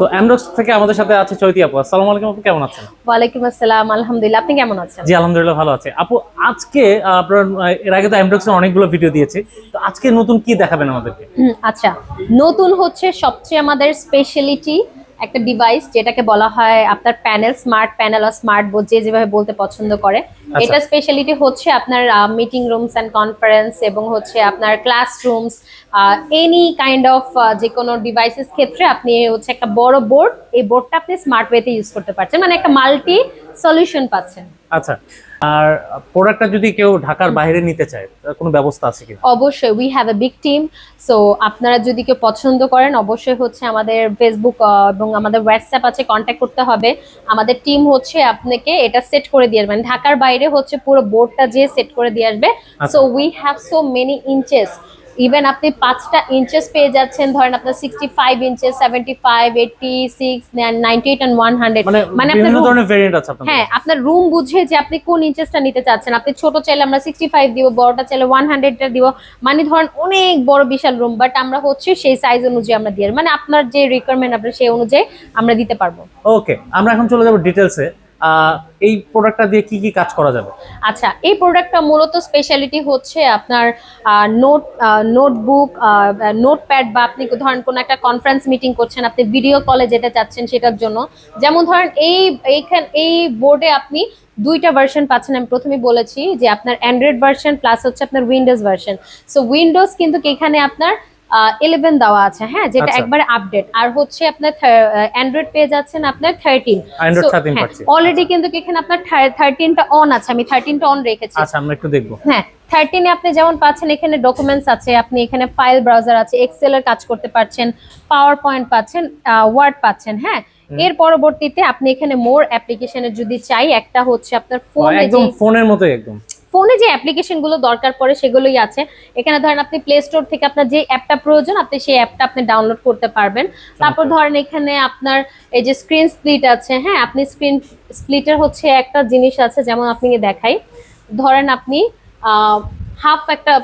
তো অ্যামডক্স থেকে আমাদের সাথে আছে চৈতি আপু। আসসালামু আলাইকুম আপু কেমন আছেন? ওয়ালাইকুম আসসালাম আলহামদুলিল্লাহ। আপনি কেমন আছেন? জি আলহামদুলিল্লাহ ভালো আছে। আপু আজকে আপনার এর আগে তো অ্যামডক্সের অনেকগুলো ভিডিও দিয়েছি। তো আজকে নতুন কি দেখাবেন আমাদেরকে? আচ্ছা। নতুন হচ্ছে সবচেয়ে আমাদের স্পেশালিটি একটা ডিভাইস যেটাকে বলা হয় আপনার প্যানেল স্মার্ট প্যানেল আর স্মার্ট বোর্ড যে যেভাবে বলতে পছন্দ করে। এটা স্পেশালিটি হচ্ছে আপনার মিটিং রুমস এন্ড কনফারেন্স এবং হচ্ছে আপনার ক্লাসরুমস এনি কাইন্ড অফ যে কোনো ডিভাইসেস ক্ষেত্রে আপনি হচ্ছে একটা বড় বোর্ড এই বোর্ডটা আপনি স্মার্ট ওয়েতে ইউজ করতে পারছেন। মানে একটা মাল্টি সলিউশন পাচ্ছেন। আচ্ছা আর প্রোডাক্টটা যদি কেউ ঢাকার বাইরে নিতে চায় কোনো ব্যবস্থা আছে কি অবশ্যই we have a big team so আপনারা যদি কেউ পছন্দ করেন অবশ্যই হচ্ছে আমাদের ফেসবুক এবং আমাদের হোয়াটসঅ্যাপ আছে কন্ট্যাক্ট করতে হবে। আমাদের টিম হচ্ছে আপনাকে এটা সেট করে দিয়ে আসবেন ঢাকার বাইরে হচ্ছে পুরো বোর্ডটা যে সেট করে দিয়ে আসবে। So we have so many inches even আপনি পাঁচটা ইঞ্চেস পেয়ে যাচ্ছেন ধরেন আপনার sixty five inches seventy five eighty six ninety eight and one hundred মানে আপনার হ্যাঁ আপনার রুম বুঝে যে আপনি কোন ইঞ্চেসটা নিতে চাচ্ছেন। আপনি ছোট চাইলে আমরা সিক্সটি ফাইভ দিব বড়টা চাইলে ওয়ান হান্ড্রেডটা দিব। মানে ধরেন অনেক বড় বিশাল রুম বাট আমরা হচ্ছে সেই সাইজ অনুযায়ী আমরা দিয়ে মানে আপনার যে রিকোয়ারমেন্ট আপনার সেই অনুযায়ী আমরা দিতে পারব। ওকে আমরা এখন চলে যাব ডিটেলসে এই প্রোডাক্টটা দিয়ে কি কি কাজ করা যাবে? আচ্ছা এই প্রোডাক্টটা মূলত স্পেশালিটি হচ্ছে আপনার নোট নোটবুক নোটপ্যাড বা আপনি ধরেন কোনো একটা কনফারেন্স মিটিং করছেন, আপনি ভিডিও কলে যেতে চাচ্ছেন সেটার জন্য। যেমন ধরেন এই, এইখান, এই বোর্ডে আপনি দুইটা ভার্সন পাচ্ছেন, আমি প্রথমে বলেছি যে আপনার অ্যান্ড্রয়েড ভার্সন প্লাস হচ্ছে আপনার উইন্ডোজ ভার্সন সো উইন্ডোজ কিন্তু এখানে আপনার ইলেভেন দেওয়া আছে হ্যাঁ যেটা আচ্ছা। একবারে আপডেট আর হচ্ছে আপনার অ্যান্ড্রয়েড পেয়ে যাচ্ছেন আপনার থার্টিন Android 13 পাচ্ছি। অলরেডি কিন্তু এখানে আপনার থার্টিনটা অন আছে আমি থার্টিনটা অন রেখেছি। আচ্ছা আমরা একটু দেখব। হ্যাঁ থার্টিনে আপনি যেমন পাচ্ছেন এখানে ডকুমেন্টস আছে আপনি এখানে ফাইল ব্রাউজার আছে এক্সেল এর কাজ করতে পারছেন পাওয়ার পয়েন্ট পাচ্ছেন ওয়ার্ড পাচ্ছেন হ্যাঁ। এর পরবর্তীতে আপনি এখানে মোর অ্যাপ্লিকেশনের যদি চাই একটা হচ্ছে আপনার ফোন একদম ফোনের মতোই একদম। ফোনে যে অ্যাপ্লিকেশনগুলো দরকার পড়ে সেগুলোই আছে। এখানে ধরেন আপনি প্লে স্টোর থেকে আপনার যে অ্যাপটা প্রয়োজন আপনি সেই অ্যাপটা আপনি ডাউনলোড করতে পারবেন। তারপর ধরেন এখানে আপনার এই যে স্ক্রিন স্প্লিট আছে হ্যাঁ আপনি স্ক্রিন স্প্লিটের হচ্ছে একটা জিনিস আছে যেমন আপনি দেখাই। ধরেন আপনি হাফ একটা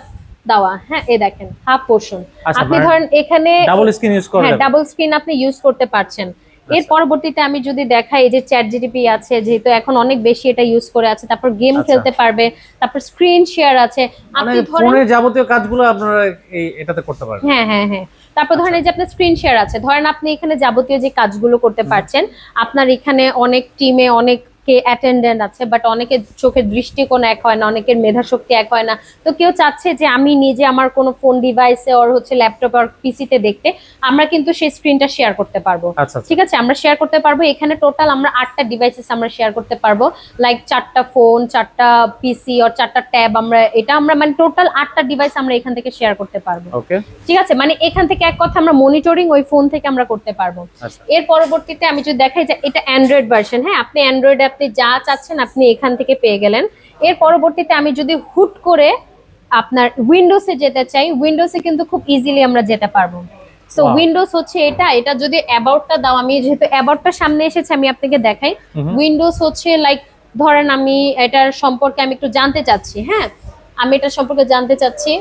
দেওয়া হ্যাঁ এই দেখেন হাফ পোর্শন আচ্ছা, আপনি মানে ধরেন এখানে ডাবল স্ক্রিন ইউজ হ্যাঁ ডাবল স্ক্রিন আপনি ইউজ করতে পারছেন। এর আচ্ছা। পরবর্তীতে আমি যদি দেখাই এই যে চ্যাট জিডিপি আছে যেহেতু এখন অনেক বেশি এটা ইউজ করে আছে তারপর গেম আচ্ছা। খেলতে পারবে তারপর স্ক্রিন শেয়ার আছে। মানে আপনি ফোনে ফোনের যাবতীয় কাজগুলো আপনারা এই এটাতে করতে পারবেন। হ্যাঁ হ্যাঁ হ্যাঁ। তারপর ধরেন এই যে আপনার স্ক্রিন শেয়ার আছে ধরেন আপনি এখানে যাবতীয় যে কাজগুলো করতে পারছেন আপনার এখানে অনেক টিমে অনেক কে অ্যাটেন্ডেন্ট আছে বাট অনেকের চোখের দৃষ্টিকোণ এক হয় না অনেকের মেধা শক্তি এক হয় না। তো কেউ চাচ্ছে যে আমি নিজে আমার কোনো ফোন ডিভাইসে ওর হচ্ছে ল্যাপটপ আর পিসিতে দেখতে আমরা কিন্তু সেই স্ক্রিনটা শেয়ার করতে পারব। আচ্ছা আচ্ছা। ঠিক আছে? আমরা শেয়ার করতে পারব। এখানে টোটাল আমরা আটটা ডিভাইসেস আমরা শেয়ার করতে পারব। লাইক চারটা ফোন চারটা পিসি আর চারটা ট্যাব আমরা এটা আমরা মানে টোটাল আটটা ডিভাইস আমরা এখান থেকে শেয়ার করতে পারব। ঠিক আছে? মানে এখান থেকে এক কথা আমরা মনিটরিং ওই ফোন থেকে আমরা করতে পারব। আচ্ছা। এর পরবর্তীতে আমি যদি দেখাই যে এটা অ্যান্ড্রয়েড ভার্সন হ্যাঁ? আপনি অ্যান্ড্রয়েডে আপনি যা চাচ্ছেন আপনি এখান থেকে পেয়ে গেলেন। এর পরবর্তীতে আমি যদি হুট করে আপনার উইন্ডোজে যেতে চাই উইন্ডোজে কিন্তু খুব ইজিলি আমরা যেতে পারব। সো উইন্ডোজ হচ্ছে এটা এটা যদি অ্যাবাউটটা দাও আমি যেহেতু অ্যাবাউটটা সামনে এসেছে আমি আপনাকে দেখাই। উইন্ডোজ হচ্ছে লাইক ধরেন আমি এটার সম্পর্কে আমি একটু জানতে চাচ্ছি হ্যাঁ? আমি এটার সম্পর্কে জানতে চাচ্ছি।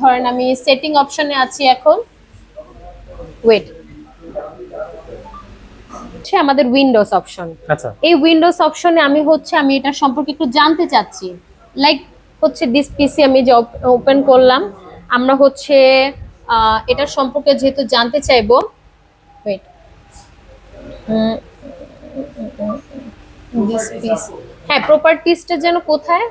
ধরেন আমি সেটিং অপশনে আছি এখন। ওয়েট হচ্ছে আমাদের উইন্ডোজ অপশন আচ্ছা এই উইন্ডোজ অপশনে আমি হচ্ছে আমি এটা সম্পর্কে একটু জানতে চাচ্ছি লাইক হচ্ছে দিস পিসি আমি যে ওপেন করলাম আমরা হচ্ছে এটার সম্পর্কে যেহেতু জানতে চাইব ওয়েট দিস পিস হ্যাঁ প্রপার্টিসটা যেন কোথায়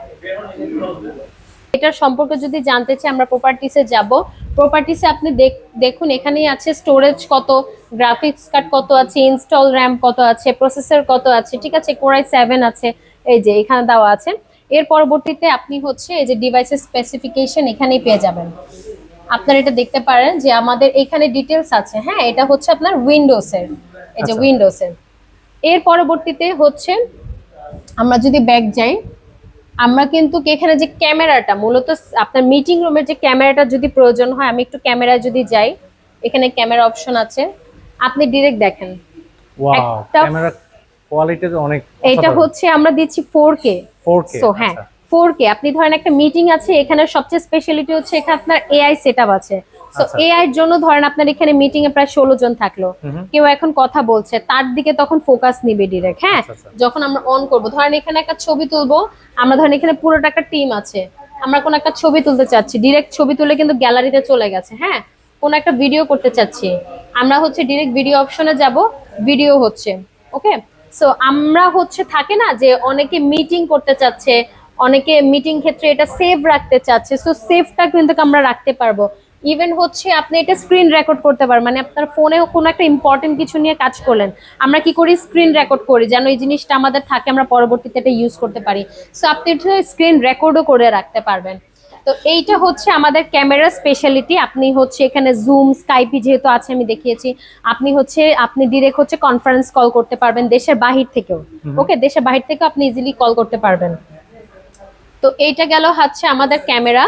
এটার সম্পর্কে যদি জানতে চাই আমরা প্রপার্টিসে যাব। প্রপার্টিসে আপনি দেখ- দেখুন এখানেই আছে স্টোরেজ কত গ্রাফিক্স কার্ড কত আছে ইনস্টল র্যাম কত আছে প্রসেসর কত আছে ঠিক আছে? কোরাই সেভেন আছে এই যে এখানে দেওয়া আছে। এর পরবর্তীতে আপনি হচ্ছে এই যে ডিভাইসের স্পেসিফিকেশন এখানেই পেয়ে যাবেন। আপনারা এটা দেখতে পারেন যে আমাদের এখানে ডিটেলস আছে হ্যাঁ? এটা হচ্ছে আপনার উইন্ডোজের এই যে আচ্ছা। উইন্ডোজের এর। পরবর্তীতে হচ্ছে আমরা যদি ব্যাক যাই আমরা কিন্তু এখানে যে ক্যামেরাটা মূলত আপনার মিটিং রুমের যে ক্যামেরাটা যদি প্রয়োজন হয় আমি একটু ক্যামেরায় যদি যাই এখানে ক্যামেরা অপশন আছে। আপনি ডিরেক্ট দেখেন। ক্যামেরা কোয়ালিটি অনেক এটা হচ্ছে আমরা দিচ্ছি ফোর কে 4K সো হ্যাঁ আচ্ছা। ফোর কে আপনি ধরেন একটা মিটিং আছে এখানে সবচেয়ে স্পেশালিটি হচ্ছে এখানে আপনার এআই সেট আছে। সো আচ্ছা। এআই এর জন্য ধরেন আপনার এখানে মিটিং এ প্রায় ষোলো জন থাকল। কেউ এখন কথা বলছে তার দিকে তখন ফোকাস নিবে ডিরেক্ট হ্যাঁ আচ্ছা, আচ্ছা। যখন আমরা অন করব ধরেন এখানে একটা ছবি তুলবো আমরা ধরেন এখানে পুরোটা একটা টিম আছে আমরা কোন একটা ছবি তুলতে চাচ্ছি ডিরেক্ট ছবি তুলে কিন্তু গ্যালারিতে চলে গেছে হ্যাঁ কোন একটা ভিডিও করতে চাচ্ছি আমরা হচ্ছে ডিরেক্ট ভিডিও অপশনে যাব ভিডিও হচ্ছে ওকে সো আমরা হচ্ছে থাকে না যে অনেকে মিটিং করতে চাচ্ছে অনেকে মিটিং ক্ষেত্রে এটা সেভ রাখতে চাচ্ছে সো সেভটা কিন্তু আমরা রাখতে পারব ইভেন হচ্ছে আপনি এটা স্ক্রিন রেকর্ড করতে পারবেন মানে আপনার ফোনে কোনো একটা ইম্পর্টেন্ট কিছু নিয়ে কাজ করলেন। আমরা কি করি? স্ক্রিন রেকর্ড করি। যেন এই জিনিসটা আমাদের থাকে আমরা পরবর্তীতে এটা ইউজ করতে পারি। সো আপনি স্ক্রিন রেকর্ডও করে রাখতে পারবেন। তো এইটা হচ্ছে আমাদের ক্যামেরা স্পেশালিটি আপনি হচ্ছে এখানে জুম স্কাইপি যেহেতু আছে আমি দেখিয়েছি। আপনি হচ্ছে আপনি ডিরেক্ট হচ্ছে কনফারেন্স কল করতে পারবেন দেশের বাহির থেকেও। ওকে দেশের বাহির থেকেও আপনি ইজিলি কল করতে পারবেন। তো এইটা গেল হচ্ছে আমাদের ক্যামেরা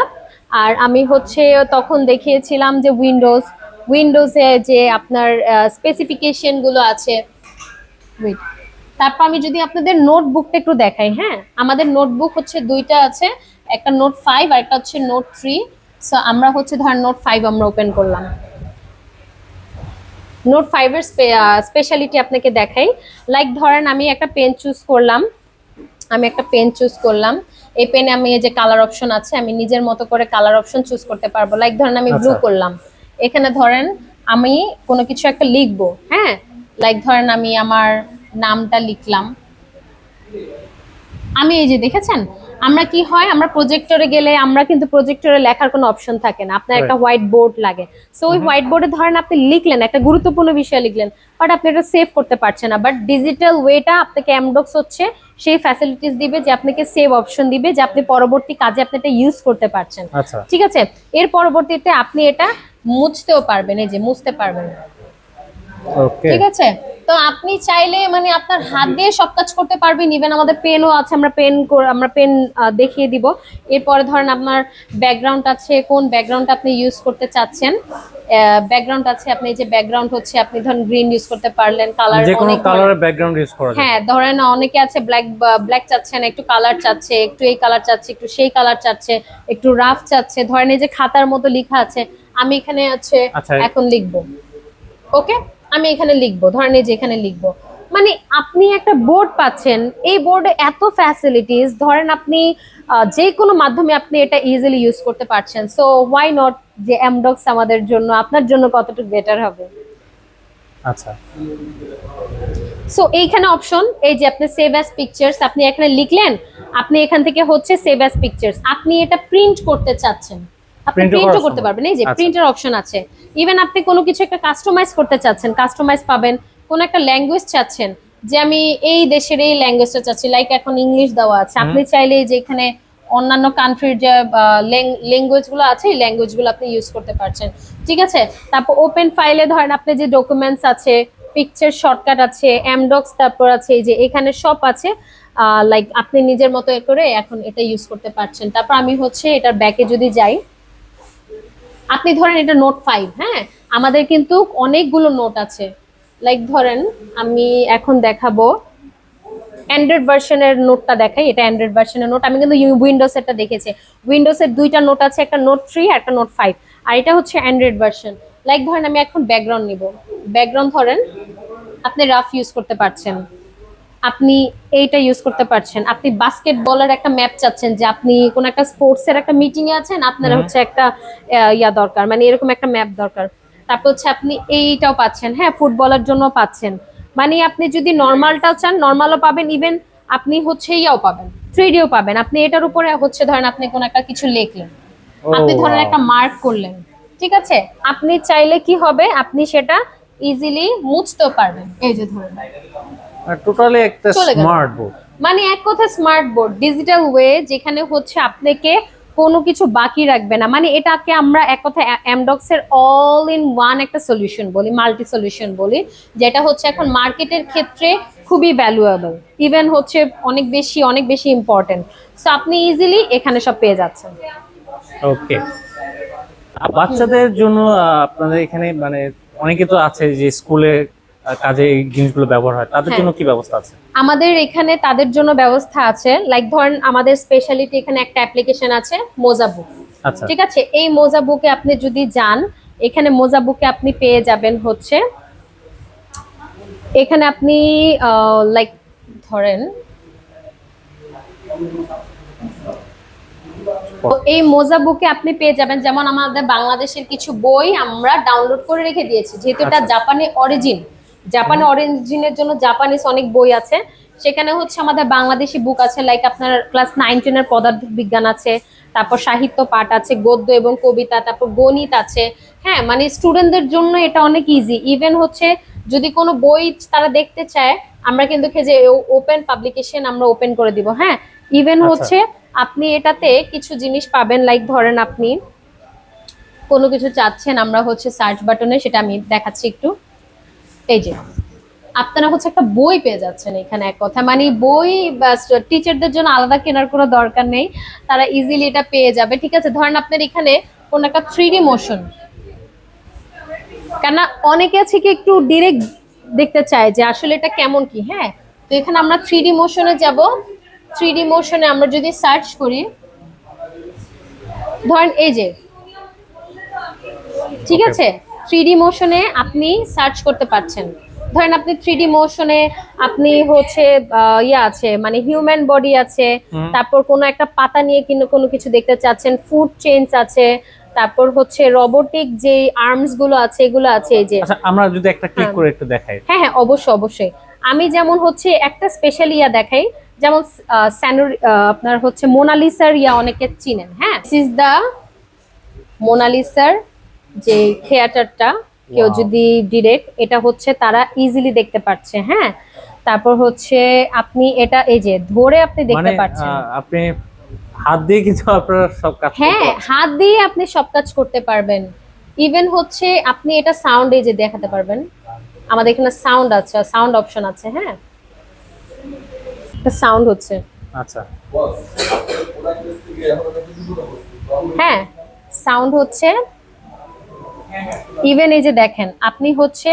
আর আমি হচ্ছে তখন দেখিয়েছিলাম যে উইন্ডোজ উইন্ডোজে যে আপনার স্পেসিফিকেশনগুলো আছে. তারপর আমি যদি আপনাদের নোটবুকটা একটু দেখাই হ্যাঁ? আমাদের নোটবুক হচ্ছে দুইটা আছে, একটা নোট ফাইভ আর একটা হচ্ছে নোট থ্রি সো আমরা হচ্ছে ধর নোট ফাইভ আমরা ওপেন করলাম। নোট ফাইভের স্পেশালিটি আপনাকে দেখাই। লাইক ধরেন আমি একটা পেন চুজ করলাম। আমি একটা পেন চুজ করলাম। এই পেনে আমি এই যে কালার অপশন আছে আমি নিজের মতো করে কালার অপশন চুজ করতে পারব। লাইক ধরেন আমি ব্লু আচ্ছা। করলাম। এখানে ধরেন আমি কোনো কিছু একটা লিখব হ্যাঁ? লাইক ধরেন আমি আমার নামটা লিখলাম। আমি এই যে দেখেছেন? আমরা কি হয় আমরা প্রজেক্টরে গেলে আমরা কিন্তু প্রজেক্টরে লেখার কোনো অপশন থাকে না। আপনার একটা হোয়াইট বোর্ড লাগে। সো ওই হোয়াইট বোর্ডে ধরেন আপনি লিখলেন একটা গুরুত্বপূর্ণ বিষয় লিখলেন বাট আপনি এটা সেভ করতে পারছেন না। বাট ডিজিটাল ওয়েটা আপনাকে এমডক্স হচ্ছে সেই ফ্যাসিলিটিস দিবে যে আপনাকে সেভ অপশন দিবে যে আপনি পরবর্তী কাজে আপনি এটা ইউজ করতে পারছেন। আচ্ছা। ঠিক আছে? এর পরবর্তীতে আপনি এটা মুছতেও পারবেন এই যে মুছতে পারবেন। ঠিক আছে? তো আপনি চাইলে মানে আপনার হাত দিয়ে সব কাজ করতে পারবেন ইভেন আমাদের পেনও আছে আমরা পেন আমরা পেন দেখিয়ে দিব। এরপরে ধরেন আপনার ব্যাকগ্রাউন্ড আছে কোন ব্যাকগ্রাউন্ড আপনি ইউজ করতে চাচ্ছেন? ব্যাকগ্রাউন্ড আছে আপনি যে ব্যাকগ্রাউন্ড হচ্ছে আপনি ধরেন গ্রিন ইউজ করতে পারলেন কালার যে কোনো কালারের ব্যাকগ্রাউন্ড ইউজ করা হ্যাঁ ধরেন অনেকে আছে ব্ল্যাক ব্ল্যাক চাচ্ছেন একটু কালার চাচ্ছে একটু এই কালার চাচ্ছে একটু সেই কালার চাচ্ছে একটু রাফ চাচ্ছে। ধরেন এই যে খাতার মতো লেখা আছে আমি এখানে আছে আচ্ছা। এখন লিখব। ওকে আমি এখানে লিখব ধরেন এই যে এখানে লিখব। মানে আপনি একটা বোর্ড পাচ্ছেন এই বোর্ডে এত ফ্যাসিলিটিস ধরেন আপনি যে কোনো মাধ্যমে আপনি এটা ইজিলি ইউজ করতে পারছেন। সো ওয়াই নট যে এমডক্স আমাদের জন্য আপনার জন্য কতটুকু বেটার হবে? আচ্ছা। সো এইখানে অপশন এই যে আপনি সেভ অ্যাজ পিকচার্স আপনি এখানে লিখলেন আপনি এখান থেকে হচ্ছে সেভ অ্যাজ পিকচার্স আপনি এটা প্রিন্ট করতে চাচ্ছেন। আপনি প্রিন্টও করতে পারবেন। এই যে আচ্ছা। প্রিন্টের অপশন আছে। ইভেন আপনি কোনো কিছু একটা কাস্টমাইজ করতে চাচ্ছেন কাস্টমাইজ পাবেন কোন একটা ল্যাঙ্গুয়েজ চাচ্ছেন যে আমি এই দেশের এই ল্যাঙ্গুয়েজটা চাচ্ছি লাইক এখন ইংলিশ দেওয়া আছে। আপনি চাইলে যে এখানে অন্যান্য কান্ট্রির যে ল্যাঙ্গুয়েজগুলো আছে এই ল্যাঙ্গুয়েজগুলো আপনি ইউজ করতে পারছেন। ঠিক আছে? তারপর ওপেন ফাইলে ধরেন আপনি যে ডকুমেন্টস আছে পিকচার শর্টকাট আছে এমডক্স তারপর আছে এই যে এখানে সব আছে লাইক আপনি নিজের মতো করে এখন এটা ইউজ করতে পারছেন। তারপর আমি হচ্ছে এটার ব্যাকে যদি যাই আপনি ধরেন এটা নোট ফাইভ হ্যাঁ? আমাদের কিন্তু অনেকগুলো নোট আছে। লাইক ধরেন, আমি এখন দেখাবো অ্যান্ড্রয়েড ভার্সনের নোটটা দেখাই। এটা অ্যান্ড্রয়েড ভার্সনের নোট আমি কিন্তু উইন্ডোজ এরটা দেখেছি। উইন্ডোজের দুইটা নোট আছে, একটা নোট থ্রি একটা নোট ফাইভ আর এটা হচ্ছে অ্যান্ড্রয়েড ভার্সন লাইক ধরেন, আমি এখন ব্যাকগ্রাউন্ড নিব। ব্যাকগ্রাউন্ড ধরেন, আপনি রাফ ইউজ করতে পারছেন। আপনি এইটা ইউজ করতে পারছেন। আপনি বাস্কেটবলের একটা ম্যাপ চাচ্ছেন যে আপনি কোন একটা স্পোর্টস এর একটা মিটিং এ আছেন আপনার হচ্ছে একটা ইয়া দরকার। মানে এরকম একটা ম্যাপ দরকার। তারপর হচ্ছে আপনি এইটাও পাচ্ছেন। হ্যাঁ ফুটবলের জন্য পাচ্ছেন। মানে আপনি যদি নর্মালটাও চান নর্মালও পাবেন ইভেন আপনি হচ্ছে ইয়াও পাবেন। থ্রি ডিও পাবেন। আপনি এটার উপরে হচ্ছে ধরেন আপনি কোন একটা কিছু লিখলেন। আপনি ধরেন একটা মার্ক করলেন। ঠিক আছে? আপনি চাইলে কি হবে? আপনি সেটা ইজিলি মুছতেও পারবেন। এই যে ধরেন। টোটালি একটা স্মার্ট বোর্ড মানে এক কথা স্মার্ট বোর্ড ডিজিটাল ওয়ে যেখানে হচ্ছে আপনাকে কোনো কিছু বাকি রাখবে না। মানে এটাকে আমরা এক কথা এমডক্স এর অল ইন ওয়ান একটা সলিউশন বলি মাল্টি সলিউশন বলি যেটা হচ্ছে এখন মার্কেটের ক্ষেত্রে খুবই ভ্যালুয়েবল ইভেন হচ্ছে অনেক বেশি অনেক বেশি ইম্পর্টেন্ট সো আপনি ইজিলি এখানে সব পেয়ে যাচ্ছেন। ওকে বাচ্চাদের জন্য আপনাদের এখানে মানে অনেকে তো আছে যে স্কুলে কাজে এই জিনিসগুলো ব্যবহার হয় তাদের হ্যাঁ। জন্য কি ব্যবস্থা আছে? আমাদের এখানে তাদের জন্য ব্যবস্থা আছে লাইক ধরেন আমাদের স্পেশালিটি এখানে একটা অ্যাপ্লিকেশন আছে মোজা বুক আচ্ছা। ঠিক আছে? এই মোজা বুকে আপনি যদি যান এখানে মোজা বুকে আপনি পেয়ে যাবেন হচ্ছে এখানে আপনি লাইক ধরেন এই মোজা বুকে আপনি পেয়ে যাবেন যেমন আমাদের বাংলাদেশের কিছু বই আমরা ডাউনলোড করে রেখে দিয়েছি যেহেতু এটা আচ্ছা। জাপানি অরিজিন জাপানি অরিজিনের জন্য জাপানিজ অনেক বই আছে। সেখানে হচ্ছে আমাদের বাংলাদেশি বুক আছে লাইক আপনার ক্লাস নাইন টেনের পদার্থ বিজ্ঞান আছে তারপর সাহিত্য পাঠ আছে গদ্য এবং কবিতা তারপর গণিত আছে। হ্যাঁ মানে স্টুডেন্টদের জন্য এটা অনেক ইজি ইভেন হচ্ছে যদি কোনো বই তারা দেখতে চায় আমরা কিন্তু যে ওপেন পাবলিকেশন আমরা ওপেন করে দিব হ্যাঁ? ইভেন আচ্ছা। হচ্ছে আপনি এটাতে কিছু জিনিস পাবেন লাইক ধরেন আপনি কোনো কিছু চাচ্ছেন আমরা হচ্ছে সার্চ বাটনে সেটা আমি দেখাচ্ছি একটু। এই যে আপনারা হচ্ছে একটা বই পেয়ে যাচ্ছেন এখানে এক কথা মানে বই টিচারদের জন্য আলাদা কেনার কোনো দরকার নেই। তারা ইজিলি এটা পেয়ে যাবে ঠিক আছে? ধরেন আপনার এখানে কোন একটা থ্রি ডি মোশন কেন অনেকে আছে কি একটু ডিরেক্ট দেখতে চায় যে আসলে এটা কেমন কি হ্যাঁ? তো এখানে আমরা থ্রি ডি মোশনে যাব। থ্রি ডি মোশনে আমরা যদি সার্চ করি ধরেন এই যে ঠিক আছে? থ্রি ডি মোশনে আপনি সার্চ করতে পারছেন। ধরেন আপনি থ্রি ডি মোশনে আপনি হচ্ছে ইয়ে আছে মানে হিউম্যান বডি আছে তারপর কোনো একটা পাতা নিয়ে কিন্তু কোনো কিছু দেখতে চাচ্ছেন ফুড চেঞ্জ আছে তারপর হচ্ছে রোবোটিক যে আর্মসগুলো আছে এগুলো আছে এই যে। আচ্ছা আমরা যদি একটা ক্লিক হ্যাঁ। করে একটু দেখাই। হ্যাঁ হ্যাঁ অবশ্যই অবশ্যই। আমি যেমন হচ্ছে একটা স্পেশাল ইয়া দেখাই যেমন স্যানোর- আপনার হচ্ছে মোনালিসার ইয়া অনেকে চিনেন হ্যাঁ? দিস ইজ দ্য মোনালিসার যে থিয়েটারটা কেউ যদি ডিরেক্ট এটা হচ্ছে তারা ইজিলি দেখতে পাচ্ছে হ্যাঁ? তারপর হচ্ছে আপনি এটা এই যে ধরে আপনি দেখতে মানে পাচ্ছেন আপনি হাত দিয়ে কিন্তু আপনারা সব কাজ হ্যাঁ হাত দিয়ে আপনি সব কাজ করতে পারবেন। ইভেন হচ্ছে আপনি এটা সাউন্ড এই যে দেখাতে পারবেন। আমাদের এখানে সাউন্ড আছে সাউন্ড অপশন আছে হ্যাঁ? সাউন্ড হচ্ছে। আচ্ছা। হ্যাঁ সাউন্ড হচ্ছে ইভেন এই যে দেখেন আপনি হচ্ছে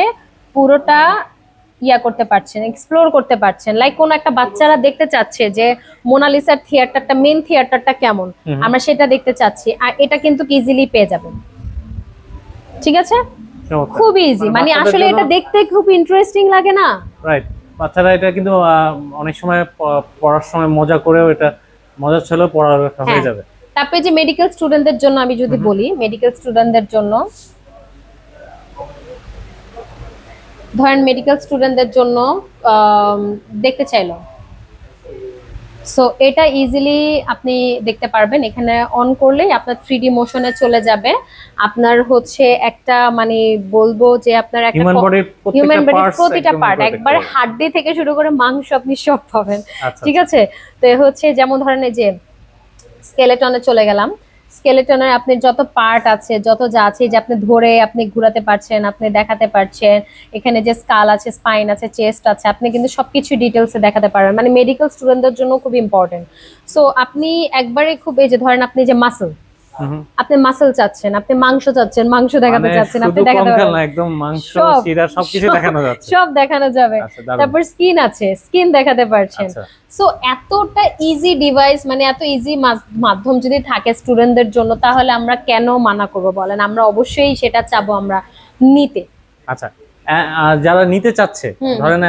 পুরোটা ইয়া করতে পারছেন এক্সপ্লোর করতে পারছেন। লাইক কোন একটা বাচ্চারা দেখতে চাচ্ছে যে মোনালিসার থিয়েটারটা মেন থিয়েটারটা কেমন? আমরা সেটা দেখতে চাচ্ছি। আর এটা কিন্তু ইজিলি পেয়ে যাবেন। ঠিক আছে? খুব ইজি মানে আসলে এটা দেখতে খুব ইন্টারেস্টিং লাগে না? রাইট বাচ্চারা এটা কিন্তু অনেক সময় পড়ার সময় মজা করেও এটা মজা ছিল পড়ালেখা হয়ে হ্যাঁ। যাবে। তারপরে যে মেডিকেল স্টুডেন্টদের জন্য আমি যদি বলি মেডিকেল স্টুডেন্টদের জন্য ধরেন মেডিকেল স্টুডেন্টদের জন্য দেখতে চাইলো। সো এটা ইজিলি আপনি দেখতে পারবেন। এখানে অন করলেই আপনার থ্রি ডি মোশনে চলে যাবে। আপনার হচ্ছে একটা মানে বলব যে আপনার একটা হিউম্যান বডির প্রতিটা পার্ট একবার হাড্ডি থেকে শুরু করে মাংস আপনি সব পাবেন। আচ্ছা ঠিক আছে? তো হচ্ছে যেমন ধরেন এই যে স্কেলেটনে চলে গেলাম। স্কেলেটনের আপনি যত পার্ট আছে, যত যা আছে যে আপনি ধরে আপনি ঘুরাতে পারছেন, আপনি দেখাতে পারছেন, এখানে যে স্কাল আছে স্পাইন আছে চেস্ট আছে, আপনি কিন্তু সবকিছু ডিটেলসে দেখাতে পারেন মানে মেডিকেল স্টুডেন্টদের জন্য খুব ইম্পর্টেন্ট সো আপনি একবারে খুব এই যে ধরেন আপনি যে মাসল। আপনি মাসল চাচ্ছেন আপনি মাংস চাচ্ছেন মাংস দেখাতে মানে চাচ্ছেন আপনি দেখাতে পারবেন। একদম মাংস শিরা সবকিছু দেখানো যাচ্ছে। সব দেখানো যাবে। আচ্ছা তারপর স্কিন আছে স্কিন দেখাতে পারছেন। আচ্ছা। সো এতটা ইজি ডিভাইস মানে এত ইজি মাধ্যম যদি থাকে স্টুডেন্টদের জন্য তাহলে আমরা কেন মানা করব বলেন? আমরা অবশ্যই সেটা চাবো আমরা নিতে। আচ্ছা যারা নিতে চাচ্ছে। ধরেন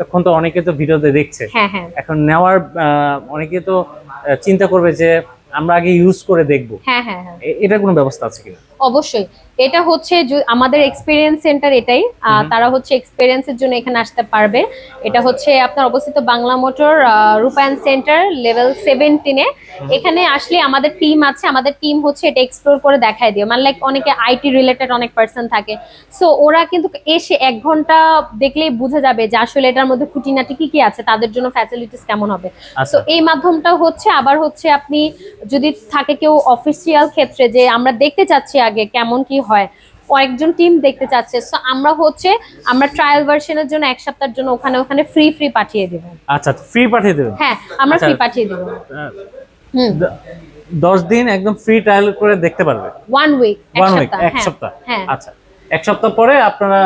তখন তো অনেকে তো ভিডিওতে দেখছে। হ্যাঁ হ্যাঁ। এখন নেওয়ার অনেকে তো চিন্তা করবে যে আমরা আগে ইউজ করে দেখব। হ্যাঁ হ্যাঁ এটা এটার কোনো ব্যবস্থা আছে কিনা? অবশ্যই। এটা হচ্ছে আমাদের এক্সপিরিয়েন্স সেন্টার এটাই। তারা হচ্ছে এক্সপিরিয়েন্সের জন্য এখানে আসতে পারবে। এটা হচ্ছে আপনার অবস্থিত Bangla motor Rupayan centre level সেভেন্টিনে এখানে আসলে আমাদের টিম আছে। আমাদের টিম হচ্ছে এটা এক্সপ্লোর করে দেখায় দিও। মানে লাইক অনেকে আইটি রিলেটেড অনেক পার্সন থাকে। সো ওরা কিন্তু এসে এক ঘণ্টা দেখলেই বোঝা যাবে যে আসলে এটার মধ্যে খুঁটিনাটি কি কি আছে তাদের জন্য ফ্যাসিলিটিস কেমন হবে। আচ্ছা। সো এই মাধ্যমটা হচ্ছে আবার হচ্ছে আপনি যদি থাকে কেউ অফিসিয়াল ক্ষেত্রে যে আমরা দেখতে চাচ্ছি আগে কেমন কি হয়। কয়েকজন টিম দেখতে চাচ্ছে। সো আমরা হচ্ছে আমরা ট্রায়াল ভার্সনের জন্য এক সপ্তাহের জন্য ওখানে ওখানে ফ্রি ফ্রি পাঠিয়ে দেব। আচ্ছা ফ্রি পাঠিয়ে দেবেন? হ্যাঁ আমরা আচ্ছা। ফ্রি পাঠিয়ে দেব। হুম। দ- দশ দিন একদম ফ্রি ট্রায়াল করে দেখতে পারবে? ওয়ান উইক এক ওয়ান উইক এক হ্যাঁ সপ্তাহ। হ্যাঁ। আচ্ছা এক সপ্তাহ পরে আপনারা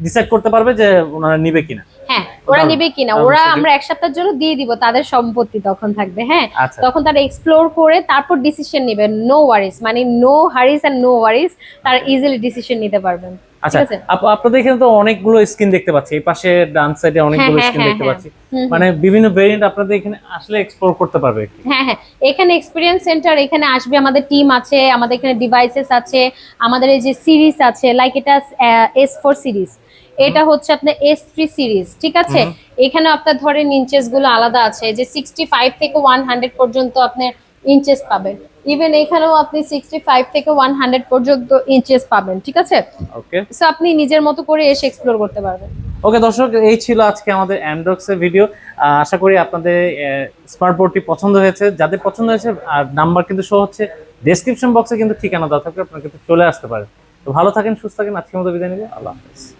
ডিসাইড করতে পারবে যে ওনারা নিবে কিনা। হ্যাঁ হ্যাঁ ওরা নিবে কিনা? ওরা আমরা এক সপ্তাহের জন্য দিয়ে দিব তাদের সম্পত্তি তখন থাকবে হ্যাঁ? আচ্ছা। তখন তারা এক্সপ্লোর করে তারপর ডিসিশন নেবে। নো ওয়ারিস মানে নো হারিস এন্ড নো ওয়ারিস তারা ইজিলি ডিসিশন নিতে পারবেন। আচ্ছা আপনাদের এখানে তো অনেকগুলো স্ক্রিন দেখতে পাচ্ছি। এই পাশে ডান সাইডে অনেকগুলো হ্যাঁ, স্ক্রিন হ্যাঁ, দেখতে হ্যাঁ। পাচ্ছি। মানে বিভিন্ন ভেরিয়েন্ট আপনাদের এখানে আসলে এক্সপ্লোর করতে পারবে হ্যাঁ হ্যাঁ। এখানে এক্সপিরিয়েন্স সেন্টার এখানে আসবে আমাদের টিম আছে আমাদের এখানে ডিভাইসেস আছে আমাদের এই যে সিরিজ আছে লাইক এটা এস ফোর সিরিজ এটা হচ্ছে আপনার এস থ্রি সিরিজ ঠিক আছে। এখানে আপনার ধরেন ইঞ্চেসগুলো আলাদা আছে যে সিক্সটি ফাইভ থেকে ওয়ান হান্ড্রেড পর্যন্ত আপনার ইঞ্চেস পাবেন। ইভেন এখানেও আপনি সিক্সটি ফাইভ থেকে ওয়ান হান্ড্রেড পর্যন্ত ইঞ্চেস পাবেন ঠিক আছে? ওকে সো আপনি নিজের মতো করে এসে এক্সপ্লোর করতে পারবেন। ওকে দর্শক এই ছিল আজকে আমাদের অ্যান্ড্রক্স এর ভিডিও আশা করি আপনাদের স্মার্ট বোর্ডটি পছন্দ হয়েছে। যাদের পছন্দ হয়েছে আর নাম্বার কিন্তু শো হচ্ছে ডেসক্রিপশন বক্সে কিন্তু ঠিকানা দেওয়া থাকবে আপনারা কিন্তু চলে আসতে পারেন। তো ভালো থাকেন সুস্থ থাকেন আজকের মতো বিদায় নিব। আল্লাহ হাফেজ।